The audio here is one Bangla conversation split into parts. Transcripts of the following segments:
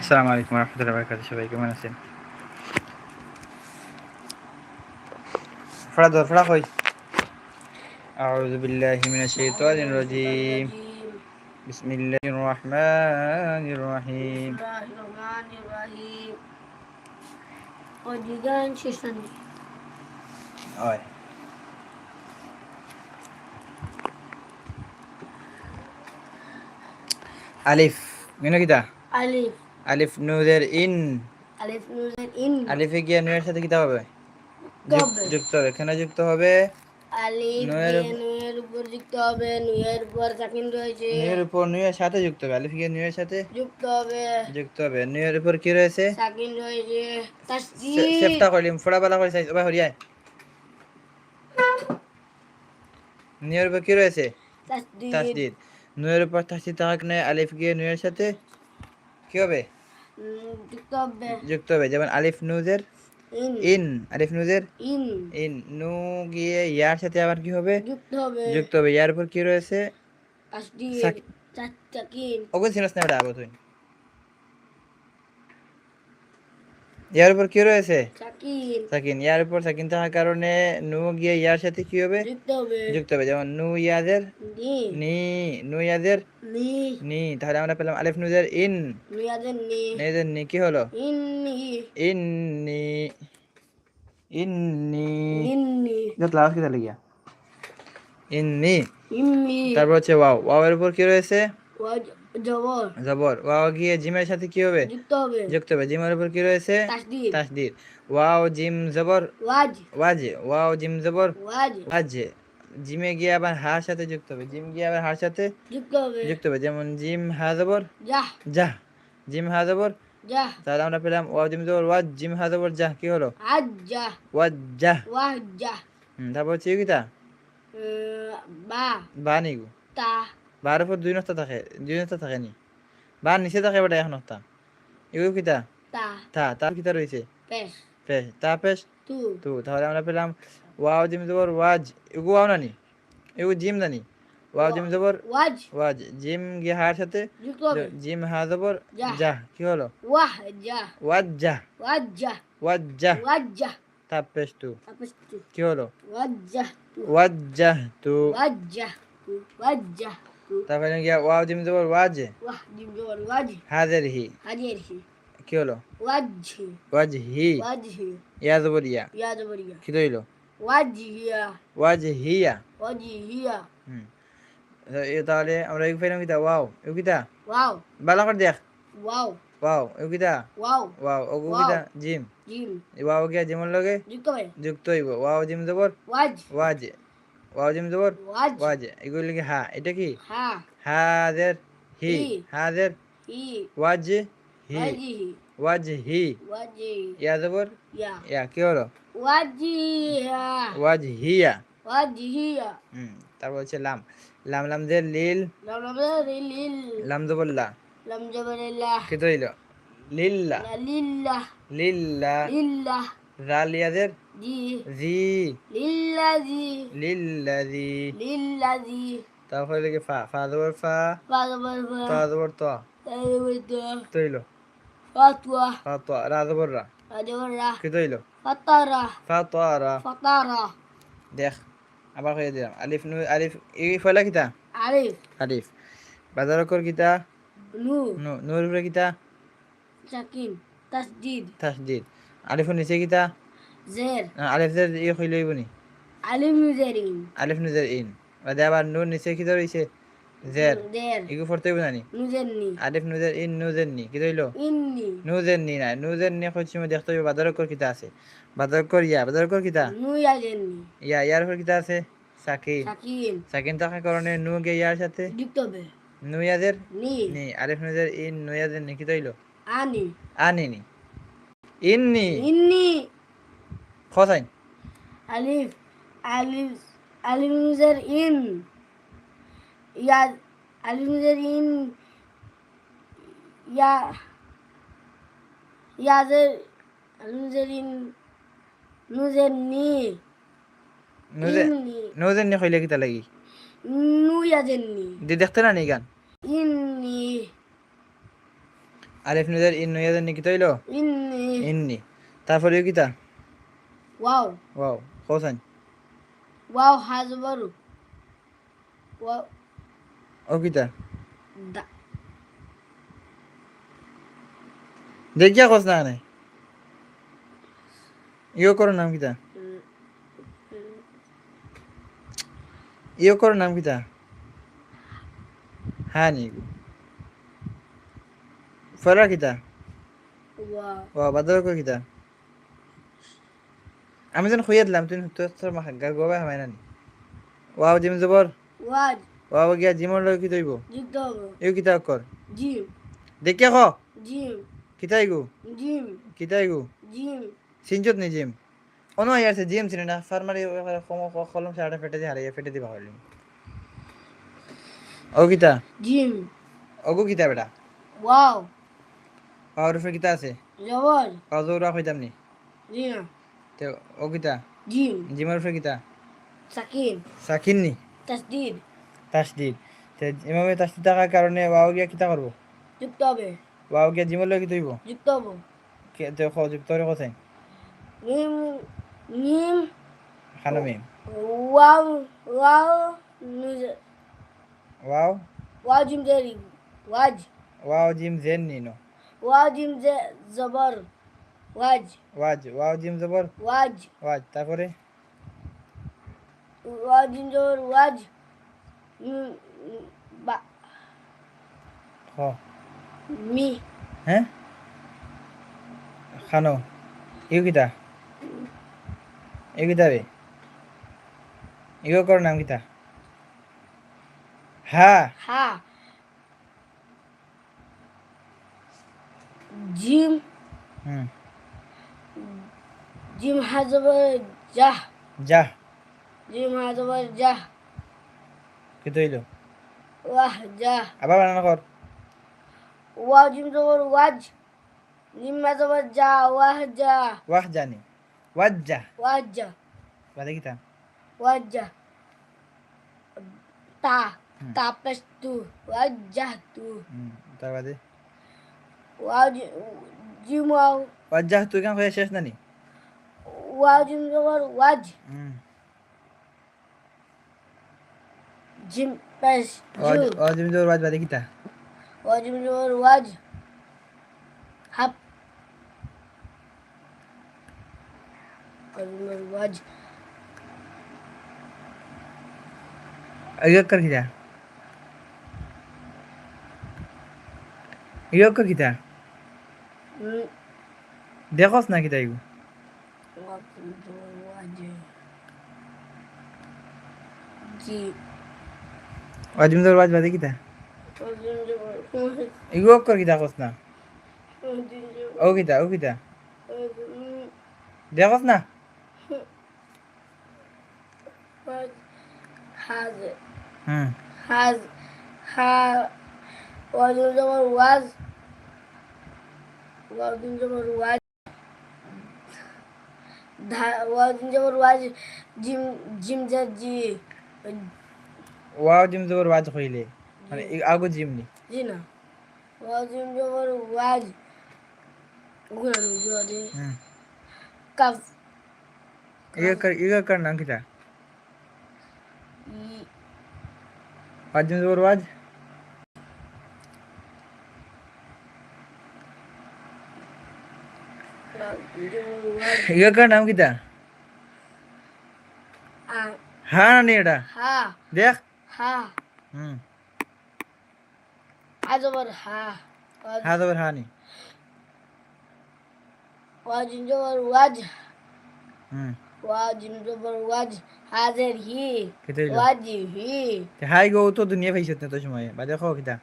আসসালামু আলাইকুম রহমতুল্লাহ বরকাত সবাই কেমন আছেন ফড়া দর ফড়া কই أعوذ بالله من الشيطان الرجيم بسم الله الرحمن الرحيم Bismillahirrahmanirrahim. Odigan Shisani. أوي ألف من كده Alif. Alif নুদের in. Alif নুদের in. আলিফে গিয়া নুয়ের সাথে কি হবে? যুক্ত হবে। এখানে যুক্ত হবে? আলিফ নুয়ের উপর যুক্ত হবে নুয়ের উপর সাকিন রয়েছে। নুয়ের উপর নুয়ের সাথে যুক্ত হবে। আলিফ গিয়ে নুয়ের সাথে যুক্ত হবে। যুক্ত হবে। নুয়ের উপর কি রয়েছে? সাকিন রয়েছে। তাসজিদ। সেটা কইলাম ফড়া বালা কইছে ওবা হরিয়ায় নুয়ের উপর কি রয়েছে? তাসজিদ। তাসজিদ। নুয়ের উপর তাসজিদ থাকনে আলিফ গিয়ে নুয়ের সাথে কি হবে? যুক্ত হবে। যুক্ত হবে যেমন আলিফ নুজের ইন। Alif নুজের in. ইন। নু গিয়ে ইয়ার সাথে আবার কি হবে? যুক্ত হবে। যুক্ত হবে। ইয়ার উপর কি রয়েছে? ওকে সাকিন না ওটা আবার তুই। ইয়ার উপর কি রয়েছে? সাকিন। ইয়ার উপর সাকিন থাকার কারণে নু গিয়ে ইয়ার সাথে কি হবে? যুক্ত হবে। যেমন নু ইয়াদের নি। নি ইয়াদের নি। তাহলে আমরা পেলাম আলিফ নুজের ইন। নুয়াদের নি। কি হলো? ইন্নি ইন্নি ইন্নি ইন্নি লাভ কি তাহলে গিয়া? ইন্নি ইম্মি তারপর হচ্ছে ওয়াও। ওয়াও এর উপর কি রয়েছে? জবর। জবর। ওয়াও গিয়ে জিমের সাথে কি হবে? যুক্ত হবে। যুক্ত হবে। জিমের উপর কি রয়েছে? তাসদিদ তাসদিদ ওয়াও জিম জবর। ওয়াজ। ওয়াজে। ওয়াও জিম জবর। ওয়াজ। ওয়াজে। জিমে গিয়ে আবার হার সাথে যুক্ত হবে। জিম গিয়ে আবার হার সাথে যুক্ত হবে। যুক্ত হবে। যেমন জিম হা জবর। জাহ জাহ জিম হা জবর। জাহ তাহলে আমরা পেলাম ওয়াও জিম জবর। ওয়াজ জিম হা জবর জাহ কি হলো? আজ জাহ ওয়াজ জাহ ওয়াহ জাহ তারপর হচ্ছে কিতা উম, বা। বা নিগু তা। বার উপর দুই নস্তা থাকে দুই নস্তা থাকে নি? বা নিচে থাকে বেটা এক নস্তা এগুলো কিতা তা। তার কিতা রয়েছে পেশ তা পেশ তু। তাহলে আমরা পেলাম ওয়াও জিম জবর ওয়াজ এগু ওয়াও নানি? এগু জিম নানি? ওয়াও জিম জবর ওয়াজ ওয়াজ জিম গিয়ে হার সাথে জিম হা জবর যা। কি হলো? ওয়াহ জাহ ওয়াজ যা। ওয়াজ জাহ ওয়াজ জাহ ওয়াজ জাহ তা পেশ তু। কি হলো? ওয়াজ তু। ওয়াজ জাহ তু। ওয়াজ তু। ওয়াজ জাহ তু তারপরে গিয়া ওয়াও জিম জবর ওয়াজ ওয়াহ জিম জবর ওয়াজ হাজার হি হাজির হি কি হলো ওয়াজহি ওয়াজ হি ওয়াজহি ইয়া জবর ইয়া ইয়া জবরিয়া কি রইল ওয়াজহিয়া ওয়াজ হিয়া ওয়াজহিয়া হুম এ তাহলে আমরা এই পেলাম কিতা ওয়াও এও কিতা ওয়াও বালা করে দেখ ওয়াও ওয়াও এও কিতা ওয়াও ওয়াও ওগু Wow. কিতা জিম জিম ওয়াও গিয়া জিমর লগে যুক্ত হবে যুক্ত হইব ওয়াও জিম জবর ওয়াজ ওয়াজ ওয়াও জিম জবর ওয়াজ। ওয়াজ। এগুলো লিখে হা। এটা কি? হাজার হি। হাজার ওয়াজ হি। ওয়াজ হি। ওয়াজি ইয়া জবর ইয়া। ইয়া। কি হলো? ওয়াজ হিয়া ওয়াজহিয়া হুম তারপর হচ্ছে লাম। লাম লাম যে লিল। লাম লাম লিল। লাম জবর লা। লাম কি তৈল লিল্লা লিল্লাহ লিল্লা লিল্লাহ জালিয়াদের জি। লিল্লাজি। লিল্লাজি। লিল্লাজি। তারপরে লিখে ফা ফা জবর ফা। তা জবর ত। ফাদবার তৈল? ফাতওয়া ফা ত রা। জবর রা। কি তৈল? ফাতারা। ফা ত রা ফাতারা। দেখ আবার কয়ে দিলাম। আলিফ নু আলিফ এই ফলা কিতা? আলিফ। আলিফ। বাজারকর কিতা? নু। নু নূর কিতা? সাকিন। তাসদিদ তাসদিদ আলিফের নিচে কিতা? জের। আলিফ দের ই হইল নি? আলিম জেরিন আলিফ নুজের ইন। বাদে আবার নূর নিচে কিতা রইছে জের। জের। ইগু পড়তে হইব নানি নুজেরনি আলিফ নুজের ইন নুজের নি। কি রইল ইন্নি নুজের নি নাই নুজের নি হচ্ছে আমি দেখতে হইব। বাজারকর কিতা আছে? বাজারকর ইয়া বাজারকর কিতা? নুয়াজেরনি ইয়া ইয়ার উপর কিতা আছে? সাকিন সাকিন সাকিন থাকার কারণে নু গে ইয়ার সাথে? যুক্ত হবে নুয়াদের নি। নি। আলিফ নুজের ইন নি কি রইল আনি আনি নি ইন্নি ইন্নি কোথায়? আলিফ আলিফ আলিফ measure in. Yeah Alif measure in. Yeah ইয়াদের Alif measure in নুজের নি। নুজের নি কইলে কিতা লাগি? নু ইয়াদের নি। দি দেখতে না নি গান? ইন নি। আলিফ নুজের ইন নুয়াদের নি কিতা হইল ইন নি। তারপরে কিটা واو ওয়াও কোসান واو حزبر واو ও কিতা دا দেখিয়া কস না নাই ইয়ো করো নাম কিতা ইয়ো করো নাম কিতা হ্যাঁ নি ফরা কিতা واو ও বাদর কো কিতা আমি যেন খুঁয়ে দিলাম তুই তোর মাখা গোবা হয় না ওয়াও জিম জবর। ওয়াজ ওয়াও গিয়া জিমর লই কি দইব যুক্ত হব। কিতা কর জিম। দেখিয়া খ জিম। কিতাই গু? জিম। কিতাই জিম। সিনজত নি জিম? অনো ইয়ার সে জিম সিনে না? ফার্মারি কলম সারাটা ফেটে দিয়ে হারাইয়া ফেটে দিবা হইলি ও কিতা? জিম। ওগো কিতা বেটা ওয়াও। পাওয়ার ফের কিতা আছে? জবর। পাওয়ার রাখ হইতাম নি? জি তে ও কিতা জিম। জিমার উপরে কিতা সাকিন সাকিন নি তাসদিদ। তাসদিদ। তে এভাবে তাসদিদ থাকার কারণে ওয়াও গিয়া কিতা করব? যুক্ত হবে। ওয়াও গিয়া জিমার লগে কি হইব যুক্ত হব। কে তে খ যুক্ত হরে কোথায় মিম মিম। খানো মিম। Wow wow wow? Wow Jim Jerry ওয়াজ। ওয়াও জিম জেন নিনো ওয়াও জিম জে জবর। ওয়াজ। ওয়াজ ওয়াও জিম জবর। ওয়াজ। ওয়াজ তারপরে? ওয়াজ জিম জবর ওয়াজ। বা। হ। মি। হ্যাঁ? খানো। ইউ কিতা? ইউ কিতা রে ইউ কর নাম কিতা? হা। হা। জিম। হুম। Jim has a jah. Jah. Jim has jah. Kita itu. Wah jah. Apa mana nak Wah Jim tu kor waj. Jim has wajah jah. Wah jah. Wah jah ni. Wah jah. Wah jah. Bagaimana kita? Wah jah. Ta. Hmm. Tapas tu. Wajah jah tu. Hmm. Waj. apa Wah Jim mau. Wajah tu kan kayak chef nani. ওয়াজিম জবর ওয়াজ। জিম পেশ ওয়াজিম জবর ওয়াজ বাদে কিতা ওয়াজিম জবর ওয়াজ। হাফ। ওয়াজিম জবর ওয়াজ। আগে কিতা ইয়োক কিতা না কিতা ইগো অজিম দরবাজ বাদে কিতা ইগো কর কিতা কস না? ও কিতা ও কিতা? দেখস না? হাজ হাজ হা অজিম দরবার ওয়াজ অজিম দরবার ওয়াজ। Zaman was da wajin zaman was jim jim jaji wow Jim জবর ওয়াজ কইলে মানে ই- আগু জিম নি jina wajin zaman was guna nujode hmm kaf ইগু কর ইগু কর নাম কিতা i ওয়াজ জিম জবর ওয়াজ zaman was ইগু কর নাম কিতা a হ্যাঁ নি এটা দেখ হুম azabar ha হ্যাঁ জবর হ্যাঁ নি wajin zaman was হুম wajihi হাই গো তো দুনিয়া পাইছত না তো সময় বাদে খাও কিতা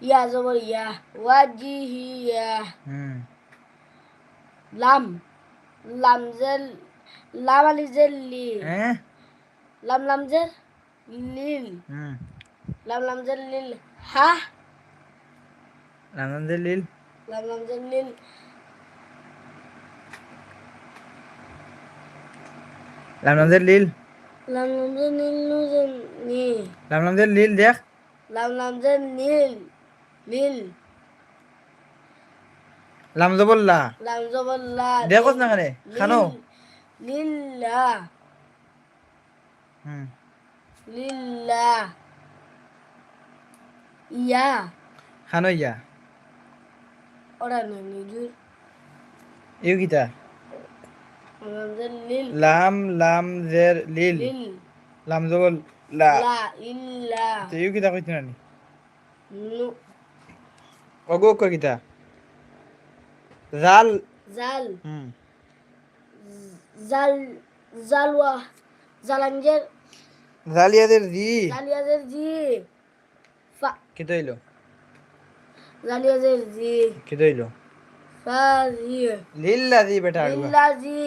ya wajihi ya হুম lam lam zel lam ali zel li হ্যাঁ lam lam zel lil হুম lam lam zel lil ha রামদান লিল zel lil রামদান লিল lam lam zel lil nu zel ni রামদান লিল দেখ লাম লাম যে নীল নীল। লাম জবর লাম জবর লা দেখোস না খানে খানো? লিল্লা হুম। লিল্লা ইয়া। খানো ইয়া। ওরা না নিজুর। ইউ কিতা? লাম লাম জের লিল। লাম জবর লা লা ইল্লা। তো ইউ কিতা কইতে নানি? নু। অগো কো কিতা জাল। জাল। হুম। জাল জালওয়া জালাঞ্জের জালিয়াদের জি। জালিয়াজের জি। ফা কিতা হইল। জালিয়াজের জি কিতা হইল ফা জি লিল্লা জি বেটা আগুয়া লিল্লা জি